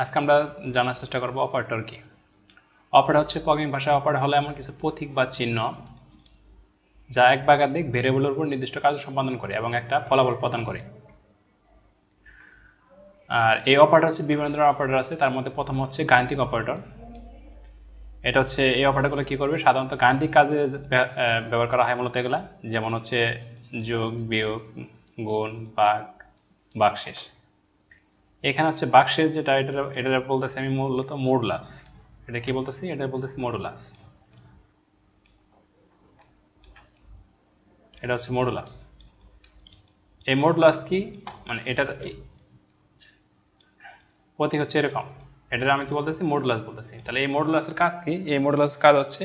আজকে আমরা জানার চেষ্টা করব অপারেটর কি? অপারেটর হচ্ছে প্রোগ্রামিং ভাষায় অপারেটর হলো এমন কিছু প্রতীক বা চিহ্ন যা এক বা একাধিক ভেরিয়েবলের উপর নির্দিষ্ট কাজ সম্পাদন করে এবং একটা ফলাফল প্রদান করে। আর এই অপারেটর হচ্ছে বিভিন্ন ধরনের অপারেটর আছে, তার মধ্যে প্রথম হচ্ছে গাণিতিক অপারেটর। এটা হচ্ছে, এই অপারেটরগুলো কি করবে? সাধারণত গাণিতিক কাজে ব্যবহার করা হয় মূলত এগুলা। যেমন হচ্ছে যোগ, বিয়োগ, গুণ, ভাগ, বাকশেষ। এখানে হচ্ছে বাকশেষ যেটা এটা এটা বলতেছি আমি মূলত মডুলাস এটা কি বলতেছি? এটা বলতেছি মডুলাস এটা হচ্ছে মডুলাস এই মডুলাস কি? মানে এটার প্রতীক হচ্ছে এরকম। এটার আমি কি বলতেছি? মডুলাস বলতেছি। তাহলে এই মডুলাসের কাজ কি? এই মডুলাস কাজ হচ্ছে,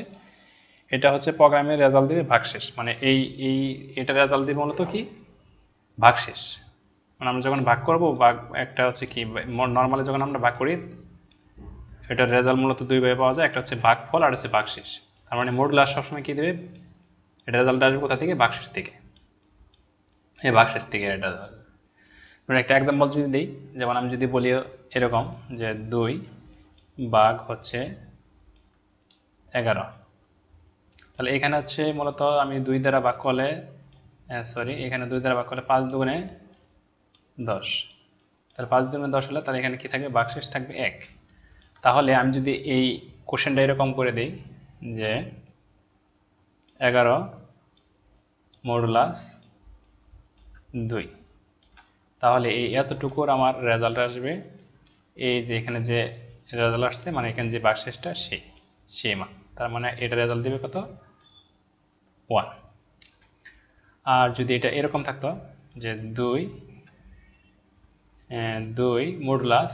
এটা হচ্ছে প্রোগ্রামের রেজাল্ট দিবে ভাগশেষ। মানে এই এই, এটা রেজাল্ট দিবে মূলত কি? ভাগশেষ। মানে আমরা যখন ভাগ করব, ভাগ একটা হচ্ছে কি নর্মালি যখন আমরা ভাগ করি, এটার রেজাল্ট মূলত দুইভাবে পাওয়া যায়, একটা হচ্ছে ভাগফল আর হচ্ছে ভাগশেষ। তার মানে মডুলাস সবসময় কি দেবে? এটা রেজাল্ট আসবে কোথা থেকে? ভাগশেষ থেকে। এই ভাগশেষ থেকে এটা মানে একটা এক্সাম্পল যদি দিই, যেমন আমি যদি বলি এরকম যে দুই ভাগ হচ্ছে এগারো। তাহলে এখানে হচ্ছে মূলত আমি দুই দ্বারা ভাগ করলে সরি এখানে দুই দ্বারা ভাগ করলে পাঁচ দুগুণে দশ। তাহলে পাঁচ দুগুণে দশ হলে তাহলে এখানে কি থাকবে? বাকশেষ থাকবে এক। তাহলে আমি যদি এই কোশ্চেনটা এরকম করে দিই যে এগারো মডুলাস দুই। তাহলে এই এতটুকুর আমার রেজাল্ট আসবে। এই যে এখানে যে রেজাল্ট আসছে মানে এখানে যে বাকশেষটা সেই সেই মান তার মানে এটা রেজাল্ট দেবে কত? ওয়ান। আর যদি এটা এরকম থাকতো যে দুই দুই মডুলাস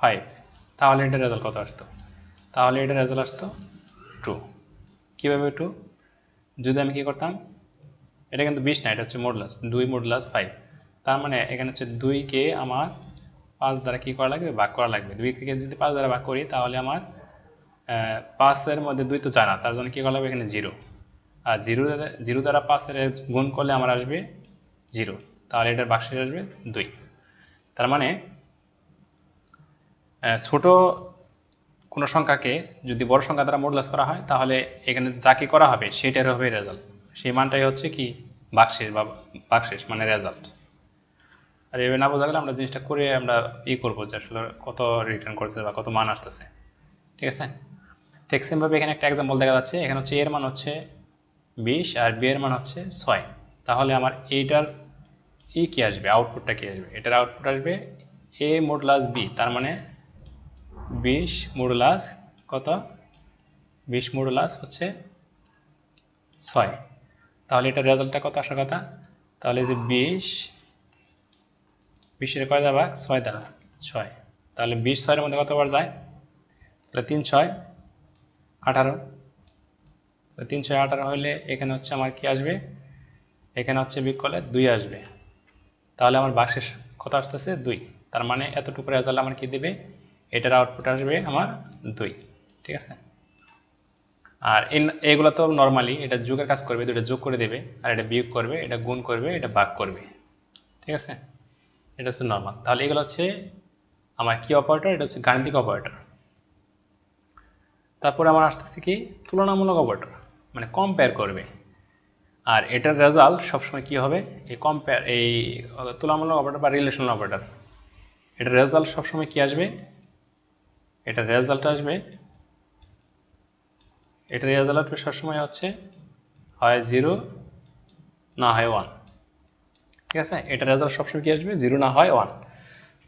ফাইভ তাহলে এটা রেজাল্ট কত আসতো? তাহলে এটা রেজাল্ট আসতো টু কীভাবে টু যদি আমি কি করতাম? এটা কিন্তু বিশ না, এটা হচ্ছে মডুলাস দুই মডুলাস ফাইভ তার মানে এখানে হচ্ছে দুইকে আমার পাঁচ দ্বারা কি করা লাগবে? ভাগ করা লাগবে। দুইকে যদি পাঁচ দ্বারা ভাগ করি, তাহলে আমার পাঁচের মধ্যে দুই তো চায় না, তার জন্য কি করা লাগবে? এখানে জিরো আর জিরো জিরো দ্বারা পাঁচের গুণ করলে আমার আসবে জিরো তাহলে এটার বাক্সের আসবে দুই। তার মানে ছোট কোনো সংখ্যাকে যদি বড় সংখ্যা দ্বারা মডুলাস করা হয়, তাহলে এখানে যা কি করা হবে, সেটার হবে রেজাল্ট সেই মানটাই হচ্ছে কি? বাক্সেস বা বাক্সেস মানে রেজাল্ট আর এভাবে না বোঝা গেলে আমরা জিনিসটা করে আমরা ই করব যে আসলে কত রিটার্ন করতে বা কত মান আসতেছে। ঠিক আছে? ঠিক সেমভাবে এখানে একটা এক্সাম্পল দেখা যাচ্ছে। এখানে হচ্ছে এর মান হচ্ছে বিশ আর বি এর মান হচ্ছে ছয়। তাহলে আমার এইটার ই কি আসবে? আউটপুটটা কি আসবে? এটার আউটপুট আসবে এ মডুলাস বি তার মানে বিশ মডুলাস কত? বিশ মডুলাস হচ্ছে ছয়। তাহলে এটার রেজাল্টটা কত? আসার কথা? তাহলে যে বিশ, বিশের কয় দ্বারা? ছয় দ্বারা ছয়। তাহলে বিশ ছয়ের মধ্যে কতবার যায়? তাহলে তিন ছয়, আঠারো। তিন ছয়, আঠারো হলে এখানে হচ্ছে আমার কি আসবে? এখানে হচ্ছে বিক করলে দুই আসবে। তাহলে আমার বাক্সের কত আসতেছে দুই। তার মানে এতটুকু রেজাল্ট আমার কি দেবে? এটার আউটপুট আসবে আমার দুই, ঠিক আছে? আর এগুলো তো নর্মালি এটা যোগের কাজ করবে দুটো যোগ করে দেবে। আর এটা বিয়োগ করবে, এটা গুণ করবে, এটা ভাগ করবে, ঠিক আছে? এটা হচ্ছে নর্মাল তাহলে এগুলো হচ্ছে আমার কি অপারেটর এটা হচ্ছে গাণিতিক অপারেটর তারপরে আমার আসতেছে কি? তুলনামূলক অপারেটর মানে কম্পেয়ার করবে। আর এটার রেজাল্ট সবসময় কী হবে? এই কম্পেয়ার এই আহ, তুলনামূলক অপারেটর বা রিলেশনাল অপারেটর এটার রেজাল্ট সবসময় কী আসবে? এটার রেজাল্ট আসবে এটার রেজাল্ট সবসময় হচ্ছে হয় জিরো না হয় ওয়ান ঠিক আছে? এটার রেজাল্ট সবসময় কী আসবে? জিরো না হয় ওয়ান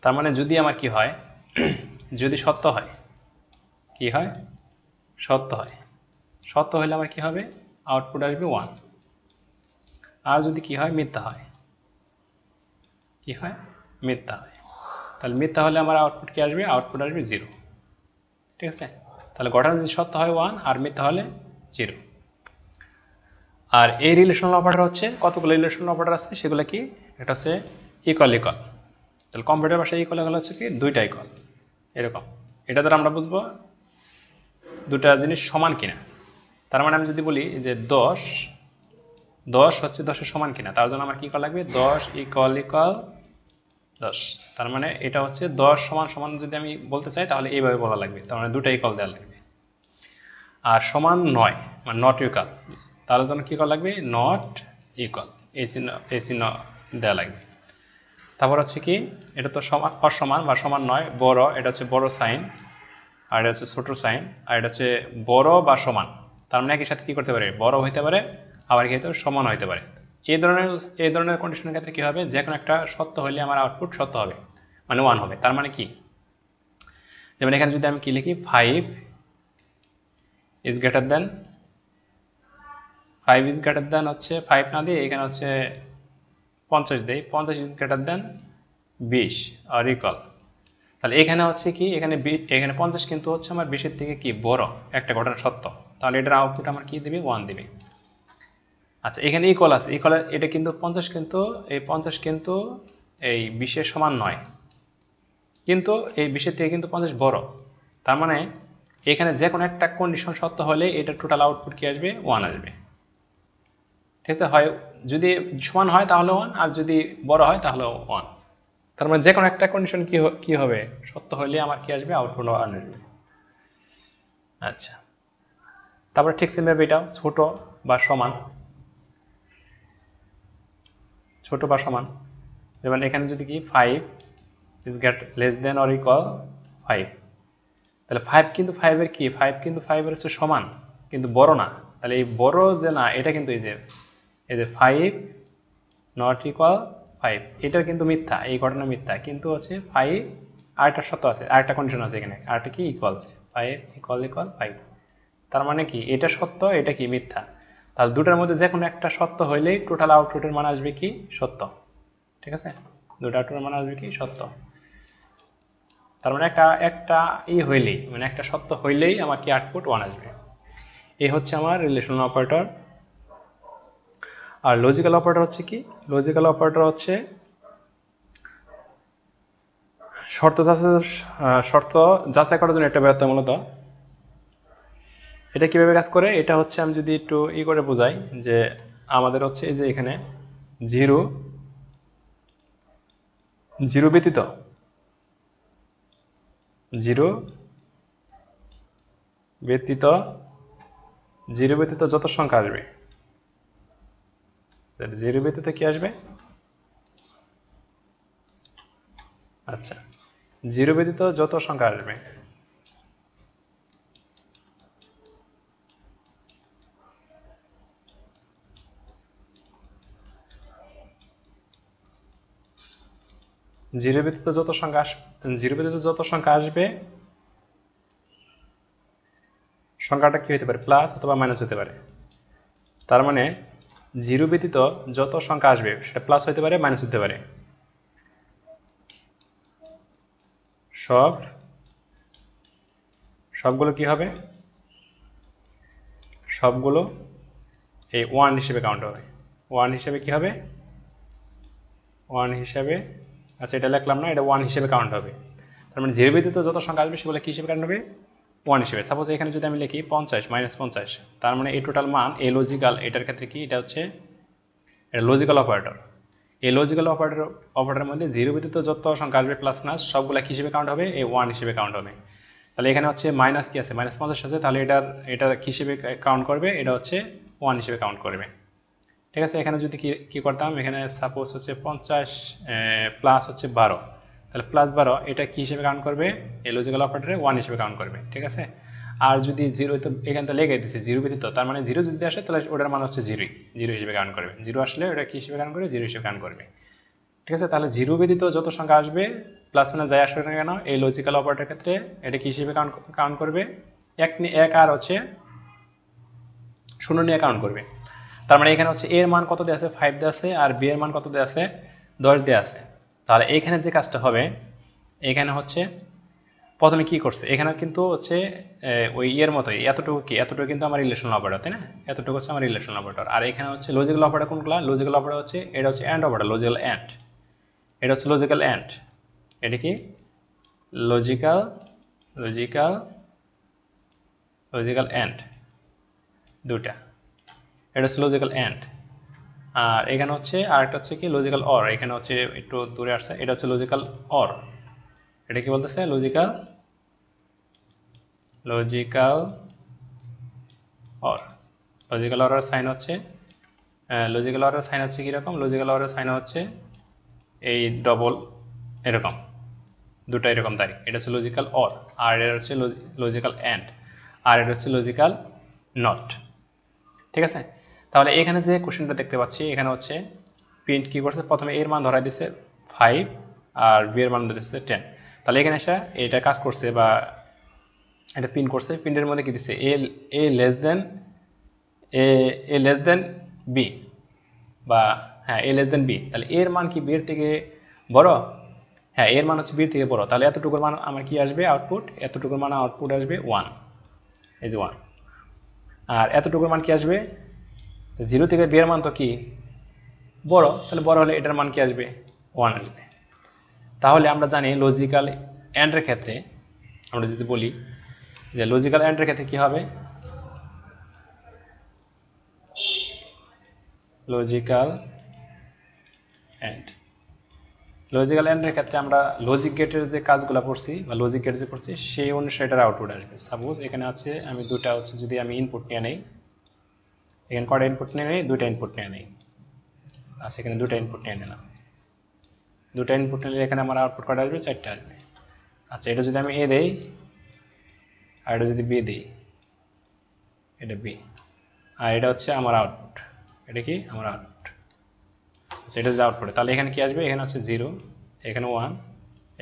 তার মানে যদি আমার কি হয়? যদি সত্য হয় কি হয়? সত্য হয়। সত্য হলে আমার কি হবে? আউটপুট আসবে ওয়ান আর যদি কি হয়, মিথ্যা হয়। কি হয়? মিথ্যা হয়। তাহলে মিথ্যা হলে আমার আউটপুট কি আসবে? আউটপুট আসবে জিরো ঠিক আছে? তাহলে ঘটনা যদি সত্য হয় ওয়ান আর মিথ্যা হলে জিরো আর এই রিলেশনাল অপারেটর হচ্ছে, কতগুলো রিলেশনাল অপারেটর আছে? সেগুলো কি? এটা হচ্ছে ইকল ইকল তাহলে কম্পিউটার ভাষায় ইকল ইকল হচ্ছে কি? দুইটা ইকল এরকম। এটা দ্বারা আমরা বুঝব দুটা জিনিস সমান কিনা। তার মানে আমি যদি বলি যে দশ দশ হচ্ছে দশের সমান কিনা? তার জন্য আমার কি করা লাগবে? দশ ইকল ইকল দশ। তার মানে এটা হচ্ছে দশ সমান সমান যদি আমি বলতে চাই, তাহলে এইভাবে বলা লাগবে। তার মানে দুটাই কল দেওয়া লাগবে। আর সমান নয় মানে নট ইকুয়াল তার জন্য কী করা লাগবে? নট ইকুয়াল এই চিহ্ন এই চিহ্ন দেওয়া লাগবে। তারপর হচ্ছে কি? এটা তো সমান, অসমান বা সমান নয়, বড়, এটা হচ্ছে বড় সাইন, আর এটা হচ্ছে ছোট সাইন, আর এটা হচ্ছে বড় বা সমান। তার মানে একই সাথে কী করতে পারে? বড় হইতে পারে আবার কি হতে পারে সমান হইতে পারে। এই ধরনের এই ধরনের কন্ডিশনের ক্ষেত্রে কী হবে? যে কোনো একটা সত্য হলে আমার আউটপুট সত্য হবে মানে ওয়ান হবে। তার মানে কি? যেমন এখানে যদি আমি কি লিখি? Five is greater than five is greater than হচ্ছে ফাইভ না দিয়ে এখানে হচ্ছে পঞ্চাশ দেয় পঞ্চাশ ইজ গ্রেটার দেন বিশ আর ইকল তাহলে এখানে হচ্ছে কি? এখানে এখানে পঞ্চাশ কিন্তু হচ্ছে আমার বিশের থেকে কি? বড়। একটা ঘটনা সত্য। তাহলে এটার আউটপুট আমার কি দেবে? ওয়ান দেবে। আচ্ছা এখানে ইকল আছে। ইকল এটা কিন্তু পঞ্চাশ কিন্তু, এই পঞ্চাশ কিন্তু এই বিশের সমান নয়। কিন্তু এই বিশের থেকে কিন্তু পঞ্চাশ বড়। তার মানে এখানে যে কোনো একটা কন্ডিশন সত্য হলে এটা টোটাল আউটপুট কি আসবে? ওয়ান আসবে। ঠিক আছে? হয়, যদি সমান হয় তাহলে ওয়ান আর যদি বড় হয় তাহলে ওয়ান তার মানে যে কোনো একটা কন্ডিশন কি কি হবে? সত্য হলে আমার কি আসবে? আউটপুট ওয়ান আসবে। আচ্ছা। তারপরে ঠিক সেমভাবে এটা ছোট বা সমান। ছোট বা সমান। যেমন এখানে যদি কি five is get less than or equal five তাহলে ফাইভ কিন্তু ফাইভের কি? ফাইভ কিন্তু ফাইভের হচ্ছে সমান, কিন্তু বড় না। তাহলে এই বড় যে না, এটা কিন্তু এই যে এই যে ফাইভ নট ইকুয়াল ফাইভ এটাও কিন্তু মিথ্যা, এই ঘটনা মিথ্যা। কিন্তু হচ্ছে ফাইভ আরেকটা সত্য আছে আরেকটা কন্ডিশন আছে এখানে। আরেকটা কি? Equal five equal equal five তার মানে কি? এটা সত্য, এটা কি? মিথ্যা। তাহলে দুটার মধ্যে যে কোনো একটা সত্য হইলেই টোটাল আউটপুটের মান আসবে কি? সত্য। ঠিক আছে? দুটা আউটপুটের মান আসবে কি? সত্য। তার মানে একটা একটা ই হইলেই মানে একটা সত্য হইলেই আমার কি আউটপুট ওয়ান আসবে। এই হচ্ছে আমার রিলেশনাল অপারেটর আর লজিক্যাল অপারেটর হচ্ছে কি? লজিক্যাল অপারেটর হচ্ছে শর্ত যাচাই শর্ত যাচাই করার জন্য একটা ব্যর্থ মূলত এটা কীভাবে কাজ করে? এটা হচ্ছে আমি যদি একটু ই করে বোঝাই যে আমাদের হচ্ছে এই যে এখানে জিরো জিরো ব্যতীত জিরো ব্যতীত জিরো ব্যতীত যত সংখ্যা আসবে। জিরো ব্যতীত কি আসবে? আচ্ছা জিরো ব্যতীত যত সংখ্যা আসবে। জিরো ব্যতীত যত সংখ্যা জিরো ব্যতীত যত সংখ্যা আসবে, সংখ্যাটা কি হতে পারে? প্লাস অথবা মাইনাস হতে পারে। তার মানে জিরো ব্যতীত যত সংখ্যা আসবে, সেটা প্লাস হতে পারে মাইনাস হতে পারে। সব, সবগুলো কি হবে? সবগুলো এই ওয়ান হিসেবে কাউন্ট হবে। ওয়ান হিসেবে কি হবে? ওয়ান হিসেবে আচ্ছা এটা লিখলাম না, এটা ওয়ান হিসেবে কাউন্ট হবে। তার মানে জিরো ব্যতীত যত সংখ্যা আসবে, সেগুলো কী হিসেবে কাউন্ট হবে? ওয়ান হিসেবে। সাপোজ এখানে যদি আমি লিখি পঞ্চাশ মাইনাস পঞ্চাশ, তার মানে এই টোটাল মান, এই লজিক্যাল এটার ক্ষেত্রে কি? এটা হচ্ছে এটা লজিক্যাল অপারেটর এই লজিক্যাল অপারেটর অপারেটরের মধ্যে জিরো ব্যতীত যত সংখ্যা আসবে প্লাস মাস সবগুলো কী হিসেবে কাউন্ট হবে? এই ওয়ান হিসেবে কাউন্ট হবে। তাহলে এখানে হচ্ছে মাইনাস কি আছে? মাইনাস পঞ্চাশ আছে, তাহলে এটার এটা কী হিসেবে কাউন্ট করবে? এটা হচ্ছে ওয়ান হিসেবে কাউন্ট করবে। ঠিক আছে, এখানে যদি কি করতাম, এখানে সাপোজ হচ্ছে পঞ্চাশ প্লাস হচ্ছে বারো। তাহলে প্লাস বারো, এটা কী হিসেবে কাউন্ট করবে? এই লজিক্যাল অপারেটরে ওয়ান হিসেবে কাউন্ট করবে, ঠিক আছে? আর যদি জিরো তো, এখানে তো লেগে দিচ্ছে জিরো ব্যতীত, তার মানে জিরো যদি আসে, তাহলে ওটার মান হচ্ছে জিরোই জিরো হিসেবে কাউন্ট করবে। জিরো আসলে ওটা কী হিসেবে কাউন্ট করবে? জিরো হিসেবে কাউন্ট করবে। ঠিক আছে, তাহলে জিরো ব্যতীত যত সংখ্যা আসবে প্লাস মানে যাই আসবে না কেন, এই লজিক্যাল অপারেটরের ক্ষেত্রে এটা কী হিসেবে কাউন্ট কাউন্ট করবে? এক এক আর হচ্ছে শূন্য নিয়ে কাউন্ট করবে। তার মানে এখানে হচ্ছে এর মান কত দেওয়া আছে? ফাইভ দেওয়া আছে আর বি এর মান কত দেওয়া আছে? দশ দেওয়া আছে। তাহলে এখানে যে কাজটা হবে, এখানে হচ্ছে প্রথমে কি করছে? এখানে কিন্তু হচ্ছে ওই ইয়ের মতোই, এতটুকু কি? এতটুকু কিন্তু আমার রিলেশনাল অপারেটর তাই না? এতটুকু হচ্ছে আমার রিলেশনাল অপারেটর আর এখানে হচ্ছে লজিক্যাল অপারেটর কোনগুলো? লজিক্যাল অপারেটর হচ্ছে, এটা হচ্ছে অ্যান্ড অপারেটর লজিক্যাল অ্যান্ড এটা হচ্ছে লজিক্যাল অ্যান্ড এটা কি? লজিক্যাল লজিক্যাল লজিক্যাল অ্যান্ড দুটা এটা হচ্ছে লজিক্যাল অ্যান্ড আর এখানে হচ্ছে আর একটা হচ্ছে কি? লজিক্যাল অর এখানে হচ্ছে একটু দূরে আসছে। এটা হচ্ছে লজিক্যাল অর এটা কি বলতেছে? লজিক্যাল লজিক্যাল অর লজিক্যাল অরের সাইন হচ্ছে লজিক্যাল অরের সাইন হচ্ছে কীরকম লজিক্যাল অরের সাইন হচ্ছে এই ডবল এরকম। দুটো এরকম দাঁড়িয়ে এটা হচ্ছে লজিক্যাল অর আর এটা হচ্ছে লজিক্যাল অ্যান্ড আর এটা হচ্ছে লজিক্যাল নট ঠিক আছে? তাহলে এখানে যে কোশ্চেনটা দেখতে পাচ্ছি, এখানে হচ্ছে প্রিন্ট কি করছে? প্রথমে এর মান ধরাই দিচ্ছে ফাইভ আর বি এর মান দিচ্ছে টেন তাহলে এখানে এসে এটা কাজ করছে বা এটা প্রিন্ট করছে প্রিন্টের মধ্যে কি দিচ্ছে A A less than A A less than B বা হ্যাঁ এ লেস দেন বি তাহলে এর মান কি বি এর থেকে বড়? হ্যাঁ এর মান হচ্ছে বি থেকে বড়। তাহলে এতটুকুর মান আমার কি আসবে? আউটপুট এতটুকুর মান আউটপুট আসবে ওয়ান যে ওয়ান আর এতটুকুর মান কি আসবে? জিরো থেকে বিয়ের মান তো কি? বড়, তাহলে বড় হলে এটার মান কি আসবে? ওয়ান আসবে। তাহলে আমরা জানি লজিক্যাল অ্যান্ডের ক্ষেত্রে, আমরা যদি বলি যে লজিক্যাল অ্যান্ডের ক্ষেত্রে কি হবে? লজিক্যাল অ্যান্ড লজিক্যাল অ্যান্ডের ক্ষেত্রে আমরা লজিক গেটের যে কাজগুলো করছি বা লজিক গেট যে করছি, সেই অনুসারে এটার আউটপুট আসবে। সাপোজ এখানে আছে, আমি দুটা হচ্ছে যদি আমি ইনপুট নিয়ে নেই এখানে কটা ইনপুট নিয়ে নেই দুটা ইনপুট নিয়ে নেই। আচ্ছা এখানে দুটা ইনপুট নিয়ে নিলাম। দুটা ইনপুট নিলে এখানে আমার আউটপুট কটা আসবে? চারটে আসবে। আচ্ছা এটা যদি আমি এ দেই, আর এটা যদি বি দিই, এটা বি আর এটা হচ্ছে আমার আউটপুট এটা কি? আমার আউটপুট আচ্ছা এটা যদি আউটপুট তাহলে এখানে কি আসবে? এখানে হচ্ছে জিরো এখানে ওয়ান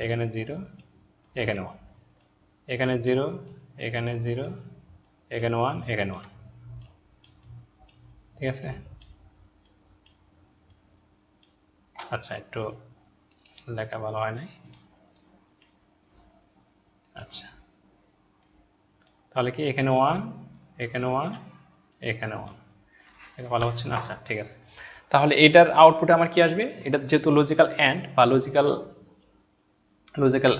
এখানে জিরো এখানে ওয়ান এখানে জিরো এখানে জিরো এখানে ওয়ান এখানে ওয়ান ঠিক আছে? আচ্ছা একটু লেখা ভালো হয় নাই? আচ্ছা। তাহলে কি এখানে ওয়ান এখানে ওয়ান এখানে ওয়ান এটা ভালো হচ্ছে না? আচ্ছা ঠিক আছে। তাহলে এটার আউটপুটে আমার কি আসবে? এটা যেহেতু লজিক্যাল অ্যান্ড বা logical logical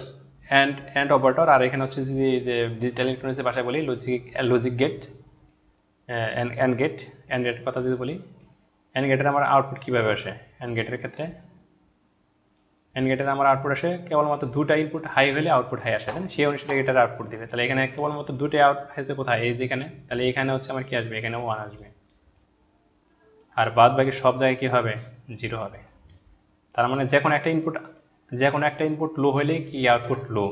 and and operator আর এখানে হচ্ছে যে ডিজিটাল ইলেকট্রনিক্সের ভাষায় বলি logic logic gate and gate and গেটের কথা যদি বলি অ্যান্ড গেটের আমার আউটপুট কীভাবে আসে? অ্যান্ড গেটের ক্ষেত্রে অ্যান্ড গেটের আমার আউটপুট আসে কেবলমাত্র দুটা ইনপুট হাই হলে আউটপুট হাই আসে, তাই? সেই অনুসারে গেটের আউটপুট দিবে। তাহলে এখানে কেবলমাত্র দুটো আউট হয়েছে কোথায়? এই যেখানে। তাহলে এখানে হচ্ছে আমার কি আসবে? এখানে ওয়ান আসবে। আর বাদ বাকি সব জায়গায় কি হবে? জিরো হবে। তার মানে যে কোনো একটা ইনপুট যে কোনো একটা ইনপুট লো হলে কি আউটপুট লো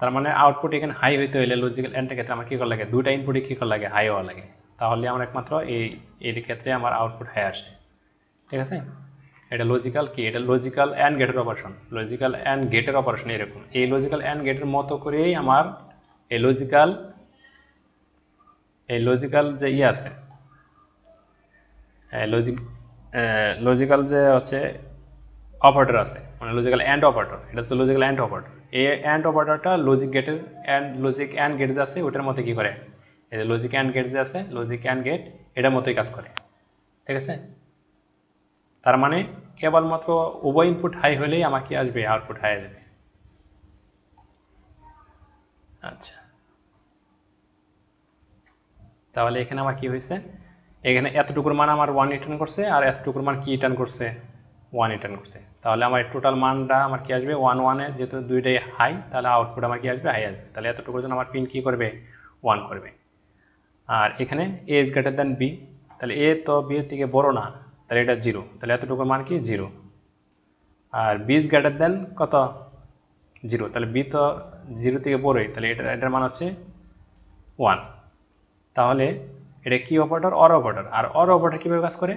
তার মানে আউটপুট এখানে হাই হইতে হলে লজিক্যাল এন্ডের ক্ষেত্রে আমার কী করা লাগে? দুইটা ইনপুটই কী করা লাগে? হাই হওয়া লাগে। তাহলে আমার একমাত্র এই এর ক্ষেত্রে আমার আউটপুট হাই আসে। ঠিক আছে? এটা লজিক্যাল কি? এটা লজিক্যাল অ্যান্ড গেটের অপারেশন লজিক্যাল অ্যান্ড গেটের অপারেশন এরকম। এই লজিক্যাল অ্যান্ড গেটের মতো করেই আমার এই লজিক্যাল এই লজিক্যাল যে ইয়ে আছে লজিক লজিক্যাল যে হচ্ছে অপারেটর আছে মানে লজিক্যাল অ্যান্ড অপারেটর এটা হচ্ছে লজিক্যাল অ্যান্ড অপারেটর এই অ্যান্ড অপারেটরটা লজিক গেটের অ্যান্ড লজিক অ্যান্ড গেট যে আছে, ওটার মধ্যে কি করে? এই যে লজিক অ্যান্ড গেট যে আছে লজিক অ্যান্ড গেট এটার মতোই কাজ করে। ঠিক আছে? তার মানে কেবলমাত্র উভয় ইনপুট হাই হলেই আমার কি আসবে আউটপুট হাই আসবে আচ্ছা। তাহলে এখানে আমার কি হয়েছে? এখানে এতটুকুর মান আমার ওয়ান রিটার্ন করছে, আর এতটুকুর মান কি রিটার্ন করছে? ওয়ান রিটার্ন করছে। তাহলে আমার টোটাল মানটা আমার কি আসবে? ওয়ান ওয়ানে যেহেতু দুইটাই হাই তাহলে আউটপুট আমার কি আসবে? হাই আসবে। তাহলে এতটুকুর জন্য আমার পিন কী করবে? ওয়ান করবে। আর এখানে A is greater than B তাহলে এ তো বি এর থেকে বড় না, তাহলে এটা জিরো তাহলে এতটুকুর মান কি? জিরো আর বি ইজ গ্রেটার দ্যান কত? জিরো তাহলে বি তো জিরো থেকে বড়ই, তাহলে এটা, এটার মান হচ্ছে ওয়ান তাহলে এটা কি অপারেটর অর অপারেটর আর অর অপারেটর কীভাবে কাজ করে?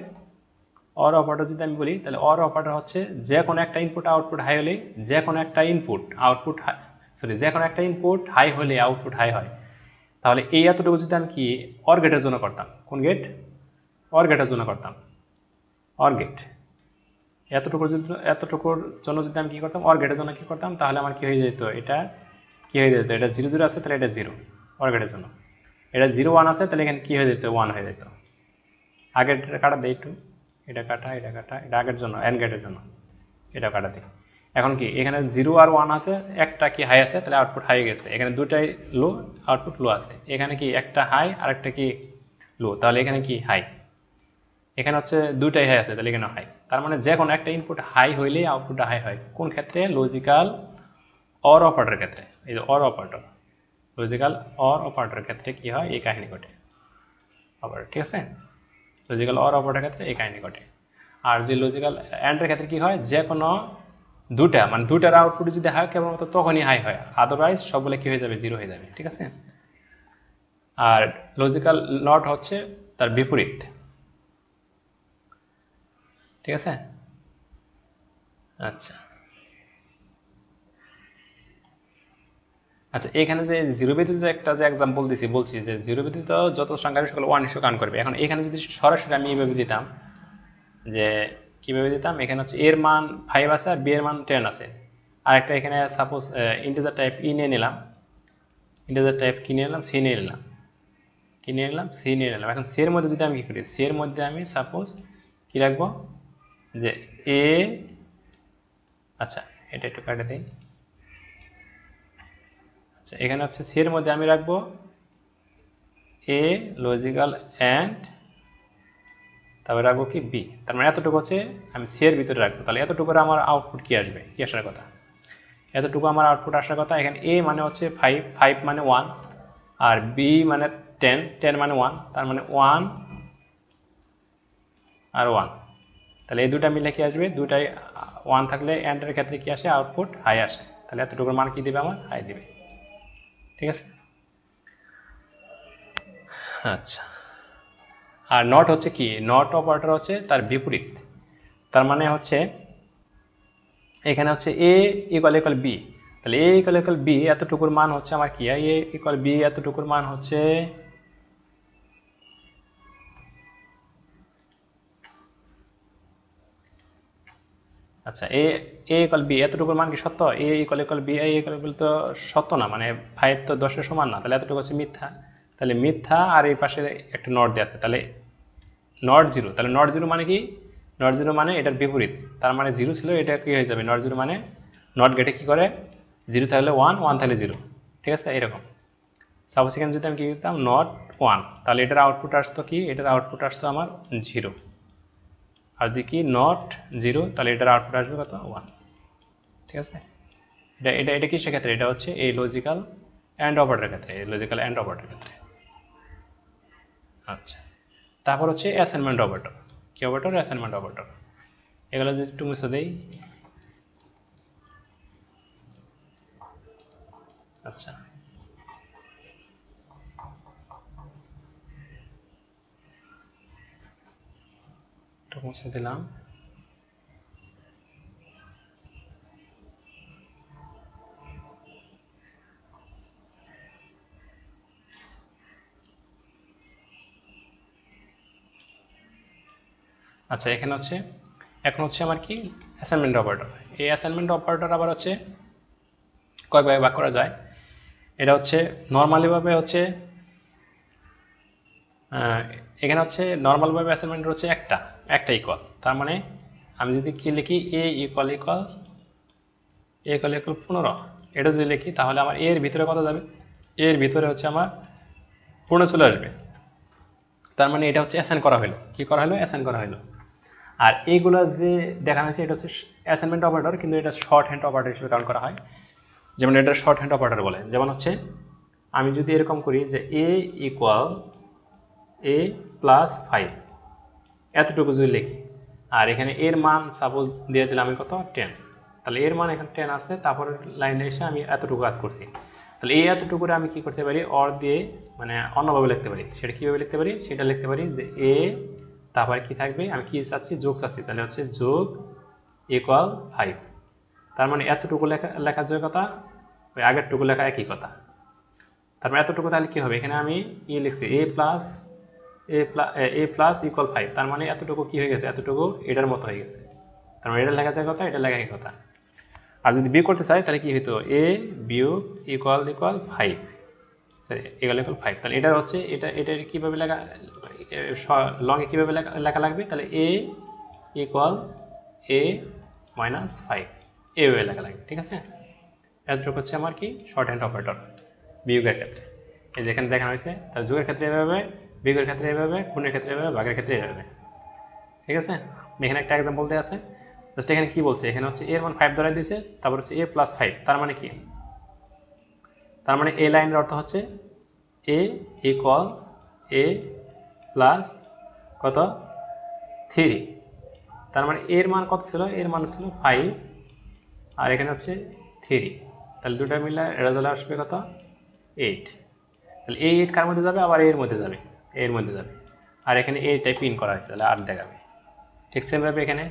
অর অপারেটর যদি আমি বলি, তাহলে অর অপারেটর হচ্ছে যে কোনো একটা ইনপুট আউটপুট হাই হলে যে কোনো একটা ইনপুট আউটপুট সরি যে কোনো একটা ইনপুট হাই হলে আউটপুট হাই হয়। তাহলে এই এতটুকু যদি আমি কি অর গেটের জন্য করতাম? কোন গেট অর গেটের জন্য করতাম। অর গেট এতটুকুর যদি এতটুকুর জন্য যদি আমি কী করতাম? অর গেটের জন্য কী করতাম? তাহলে আমার কী হয়ে যেত? এটা কী হয়ে যেত? এটা জিরো জিরো আছে, তাহলে এটা জিরো অর গেটের জন্য। এটা জিরো ওয়ান আছে, তাহলে এখানে কী হয়ে যেত? ওয়ান হয়ে যেত। আগের কাটা দেয় একটু। এটা কাটা এটা কাটা, এটা আগের জন্য অ্যান্ড গেটের জন্য। এটা কাটা এখন কি, এখানে জিরো আর ওয়ান আছে, একটা কি হাই আছে, তাহলে আউটপুট হাই গেছে। এখানে দুটাই লো আউটপুট লো আছে। এখানে কি একটা হাই আর একটা কি লো তাহলে এখানে কি হাই এখানে হচ্ছে দুটাই হাই আছে, তাহলে এখানে হাই তার মানে যে কোনো একটা ইনপুট হাই হইলেই আউটপুটটা হাই হয়। কোন ক্ষেত্রে? লজিক্যাল অর অপারেটরের ক্ষেত্রে। এই যে অর অপারেটর লজিক্যাল অর অপারেটরের ক্ষেত্রে কি হয়? এই কাহিনী ঘটে। অপারেটর ঠিক আছে? লজিক্যাল অর অপারেটরের ক্ষেত্রে এই কাহিনী ঘটে। আর যে লজিক্যাল অ্যান্ডের ক্ষেত্রে কি হয়? যে কোনো দুটা মানে দুটার আউটপুট যদি হাই কেবলমাত্র তখনই হাই হয়। আদারওয়াইজ সবগুলো কি হয়ে যাবে? জিরো হয়ে যাবে, ঠিক আছে? আর লজিক্যাল নট হচ্ছে তার বিপরীত। ঠিক আছে? আচ্ছা। আচ্ছা এখানে যে জিরো ব্যতীত একটা যে এক্সাম্পল দিছি, বলছি যে জিরো ব্যতীত যত সংখ্যা সকল ওয়ান ইস্যু কাউন্ট করবে। এখন এখানে যদি সরাসরি আমি এইভাবে দিতাম, যে কীভাবে দিতাম? এখানে হচ্ছে এর মান ফাইভ আছে আর বি এর মান টেন আছে। আর একটা এখানে সাপোজ ইন্টেজার টাইপ ই নিয়ে নিলাম। ইন্টিজার টাইপ কি নিয়ে নিলাম? সি নিয়ে নিলাম। কি নিয়ে নিলাম? সি নিয়ে নিলাম। এখন সের মধ্যে যদি আমি কি করি? সের মধ্যে আমি সাপোজ কি রাখব? যে এ আচ্ছা এটা একটু কাটে দিই। আচ্ছা এখানে হচ্ছে সি এর মধ্যে আমি রাখব এ লজিক্যাল অ্যান্ড তারপরে রাখব কি বি তার মানে এতটুকু হচ্ছে আমি সি এর ভিতরে রাখব। তাহলে এতটুকু আমার আউটপুট কি আসবে? কি আসার কথা? এতটুকু আমার আউটপুট আসার কথা, এখানে এ মানে হচ্ছে ফাইভ ফাইভ মানে ওয়ান আর বি মানে টেন টেন মানে ওয়ান তার মানে ওয়ান আর ওয়ান তাহলে এই দুটা মিলে কি আসবে? দুটাই ওয়ান থাকলে অ্যান্ডের ক্ষেত্রে কি আসে? আউটপুট হাই আসে। তাহলে এতটুকুর মান কি দেবে আমার? হাই দিবে। ঠিক আছে? আচ্ছা। আর নট হচ্ছে কি? নট অফ অর্ডার হচ্ছে তার বিপরীত। তার মানে হচ্ছে এখানে হচ্ছে এ ইকুয়াল ইকুয়াল বি তাহলে এ ইকুয়াল ইকুয়াল বি এতটুকুর মান হচ্ছে আমার কি? এ ইকুয়াল বি এতটুকুর মান হচ্ছে আচ্ছা এ এ ইকুয়াল বি এতটুকুর মান কি সত্য? A equal equal B A equal equal তো সত্য না মানে ফাইভ তো দশের সমান না, তাহলে এতটুকু হচ্ছে মিথ্যা। তাহলে মিথ্যা আর এই পাশে একটা নট দিয়ে আছে, তাহলে নট জিরো তাহলে নট জিরো মানে কি? নট জিরো মানে এটার বিপরীত, তার মানে জিরো ছিল, এটা কি হয়ে যাবে? নট জিরো মানে নট গেটে কি করে? জিরো থাকলে ওয়ান ওয়ান থাকলে জিরো ঠিক আছে? এরকম সাপোজ এখানে যদি আমি কি করতাম নট ওয়ান তাহলে এটার আউটপুট আসতো কি? এটার আউটপুট আসতো আমার জিরো আর যে কি? নট জিরো তাহলে এটার আউটপুট আসবে কত? ওয়ান ঠিক আছে? এটা এটা এটা কিসের ক্ষেত্রে? এটা হচ্ছে এই লজিক্যাল অ্যান্ড অপারেটরের ক্ষেত্রে, এই লজিক্যাল অ্যান্ড অপারেটরের ক্ষেত্রে। আচ্ছা। তারপর হচ্ছে অ্যাসাইনমেন্ট অপারেটর কি অপারেটর অ্যাসাইনমেন্ট অপারেটর এগুলো যদি একটু মুছে দেই। আচ্ছা একটু মুছে দিলাম আচ্ছা এখানে হচ্ছে, এখন হচ্ছে আমার কি? অ্যাসাইনমেন্ট অপারেটর এই অ্যাসাইনমেন্ট অপারেটর আবার হচ্ছে কয়েকভাবে ভাগ করা যায়। এটা হচ্ছে নর্মালিভাবে হচ্ছে এখানে হচ্ছে নর্মালভাবে অ্যাসাইনমেন্ট হচ্ছে একটা একটা ইকুয়াল তার মানে আমি যদি কি লিখি A equal equal A equal equal পনেরো, এটা যদি লিখি তাহলে আমার এর ভিতরে কত যাবে? এর ভিতরে হচ্ছে আমার পূর্ণ চলে আসবে। তার মানে এটা হচ্ছে অ্যাসাইন করা হলো। কি করা হলো? অ্যাসাইন করা হলো। আর এইগুলো যে দেখানো হয়েছে, এটা হচ্ছে অ্যাসাইনমেন্ট অপারেটর কিন্তু এটা শর্ট হ্যান্ড অপারেটর হিসেবে কাউন্ট করা হয়। যেমন এটা শর্ট হ্যান্ড অপারেটর বলে। যেমন হচ্ছে, আমি যদি এরকম করি যে A equal A plus five এতটুকু যদি লিখি। আর এখানে এর মান সাপোজ দিয়ে দিলাম আমি কত? টেন তাহলে এর মান এখানে টেন আছে তারপরে লাইনে এসে আমি এতটুকু কাজ করছি। তাহলে এই এতটুকু আমি কি করতে পারি? অর দিয়ে মানে অন্যভাবে লিখতে পারি। সেটা কীভাবে লিখতে পারি? সেটা লিখতে পারি যে এ তারপরে কি থাকবে? আমি কি চাচ্ছি? যোগ চাচ্ছি। তাহলে হচ্ছে যোগ ইকুয়াল ফাইভ তার মানে এতটুকু লেখা লেখা যে কথা, ওই আগেরটুকু লেখা একই কথা। তারপরে এতটুকু তাহলে কি হবে? এখানে আমি ই লিখছি A plus A plus A plus equal five তার মানে এতটুকু কি হয়ে গেছে? এতটুকু এটার মতো হয়ে গেছে। তার মানে এটা লেখা যায় কথা, এটা লেখা কথা। আর যদি বিয়োগ করতে চাই, তাহলে কি হইতো? এ বিয়োগ equal equal five sorry equal equal five তাহলে এটা হচ্ছে, এটা এটা কীভাবে লেখা লংয়ে কীভাবে লেখা লাগবে? তাহলে A equal A minus five এভাবে লেখা লাগবে, ঠিক আছে? এতটুকু হচ্ছে আমার কি? শর্ট হ্যান্ড অপারেটর বিয়োগের ক্ষেত্রে। এই যেখানে দেখানো হয়েছে, তাহলে যোগের ক্ষেত্রে এভাবে বিয়োগের ক্ষেত্রে এভাবে, গুণের ক্ষেত্রে এভাবে, ভাগের ক্ষেত্রে এভাবে। ঠিক আছে? এখানে একটা এক্সাম্পল দেওয়া আছে। জাস্ট এখানে কি বলছে? এখানে হচ্ছে এর মান ফাইভ ধরাই দিয়েছে, তারপর হচ্ছে এ প্লাস ফাইভ তার মানে কি? তার মানে এ লাইনের অর্থ হচ্ছে এ ইকুয়াল এ প্লাস কত? থ্রি তার মানে এর মান কত ছিল? এর মান ছিল ফাইভ আর এখানে হচ্ছে থ্রি তাহলে দুটো মিলে রেজাল্ট আসবে কত? এইট তাহলে এই এইট কার মধ্যে যাবে? আবার এর মধ্যে যাবে। এর মধ্যে যাবে। আর এখানে এ এইটাই পিন করা হয়েছে, তাহলে আট দেখাবে। ঠিক সেমভাবে এখানে?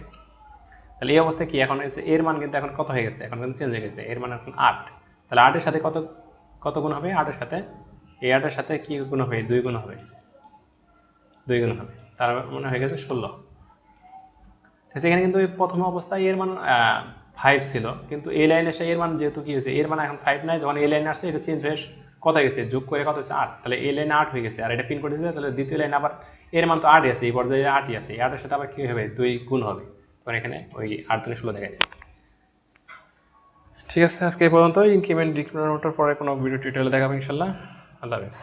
তাহলে এই অবস্থায় কি? এখন হচ্ছে এর মান কিন্তু এখন কত হয়ে গেছে? এখন কিন্তু চেঞ্জ হয়ে গেছে। এর মান এখন আট। তাহলে আটের সাথে কত কত গুণ হবে? আটের সাথে? এই আটের সাথে কি গুণ হবে? দুই গুণ হবে। দুই গুণ হবে। তার মানে হয়ে গেছে ষোলো। সেখানে কিন্তু এই প্রথম অবস্থায় এর মান ফাইভ ছিল। কিন্তু এই লাইনে এসে এর মান যেহেতু কি হয়েছে? এর মান এখন ফাইভ নাই। যখন এই লাইনে আসছে, এটা চেঞ্জ হয়ে কত গেছে, যোগ করে কত হয়েছে? আট। তাহলে এই লাইনে আট হয়ে গেছে। আর এটা পিন কোড দিয়েছে তাহলে দ্বিতীয় লাইন আবার এর মান তো আটই আছে, এই পর্যায়ে আটই আছে। এই আটের সাথে আবার কি হবে? দুই গুণ হবে। তখন এখানে ওই আট দুই ষোলো দেখায় ঠিক আছে, আজকে এই পর্যন্ত ইনক্রিমেন্ট ডিক্রিমেন্টের পরে কোনো ভিডিও টিউটোরিয়াল দেখাবো ইনশাল্লাহ। আল্লাহ হাফেজ।